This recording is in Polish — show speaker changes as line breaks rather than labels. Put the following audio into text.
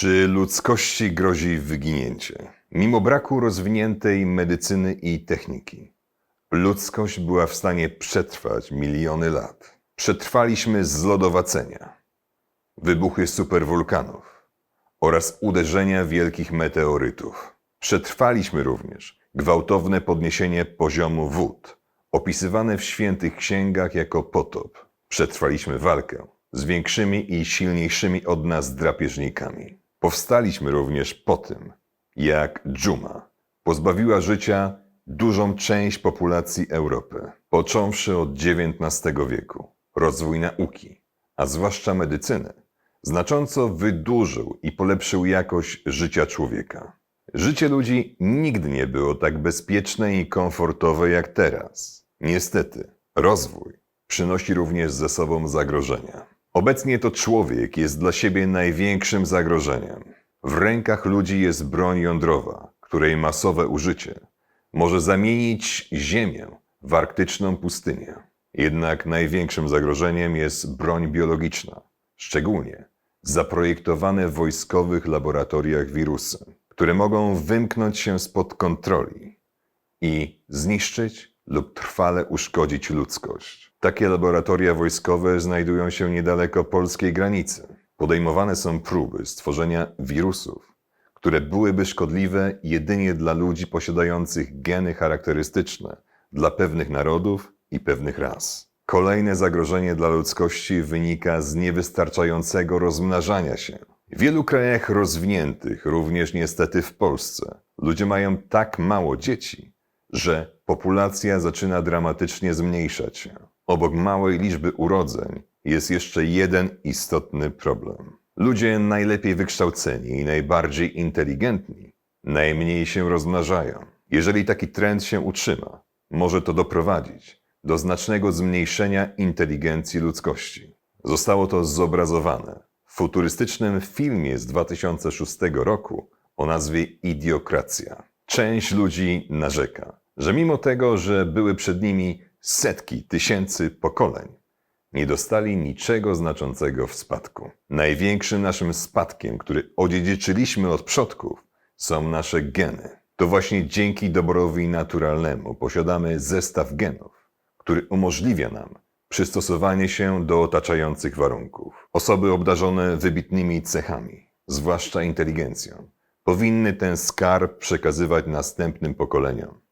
Czy ludzkości grozi wyginięcie? Mimo braku rozwiniętej medycyny i techniki, ludzkość była w stanie przetrwać miliony lat. Przetrwaliśmy zlodowacenia, wybuchy superwulkanów oraz uderzenia wielkich meteorytów. Przetrwaliśmy również gwałtowne podniesienie poziomu wód, opisywane w świętych księgach jako potop. Przetrwaliśmy walkę z większymi i silniejszymi od nas drapieżnikami. Powstaliśmy również po tym, jak dżuma pozbawiła życia dużą część populacji Europy. Począwszy od XIX wieku, rozwój nauki, a zwłaszcza medycyny, znacząco wydłużył i polepszył jakość życia człowieka. Życie ludzi nigdy nie było tak bezpieczne i komfortowe jak teraz. Niestety, rozwój przynosi również ze sobą zagrożenia. Obecnie to człowiek jest dla siebie największym zagrożeniem. W rękach ludzi jest broń jądrowa, której masowe użycie może zamienić Ziemię w arktyczną pustynię. Jednak największym zagrożeniem jest broń biologiczna, szczególnie zaprojektowane w wojskowych laboratoriach wirusy, które mogą wymknąć się spod kontroli i zniszczyć lub trwale uszkodzić ludzkość. Takie laboratoria wojskowe znajdują się niedaleko polskiej granicy. Podejmowane są próby stworzenia wirusów, które byłyby szkodliwe jedynie dla ludzi posiadających geny charakterystyczne dla pewnych narodów i pewnych ras. Kolejne zagrożenie dla ludzkości wynika z niewystarczającego rozmnażania się. W wielu krajach rozwiniętych, również niestety w Polsce, ludzie mają tak mało dzieci, że populacja zaczyna dramatycznie zmniejszać się. Obok małej liczby urodzeń jest jeszcze jeden istotny problem. Ludzie najlepiej wykształceni i najbardziej inteligentni najmniej się rozmnażają. Jeżeli taki trend się utrzyma, może to doprowadzić do znacznego zmniejszenia inteligencji ludzkości. Zostało to zobrazowane w futurystycznym filmie z 2006 roku o nazwie Idiokracja. Część ludzi narzeka, że mimo tego, że były przed nimi setki tysięcy pokoleń, nie dostali niczego znaczącego w spadku. Największym naszym spadkiem, który odziedziczyliśmy od przodków, są nasze geny. To właśnie dzięki doborowi naturalnemu posiadamy zestaw genów, który umożliwia nam przystosowanie się do otaczających warunków. Osoby obdarzone wybitnymi cechami, zwłaszcza inteligencją, powinny ten skarb przekazywać następnym pokoleniom.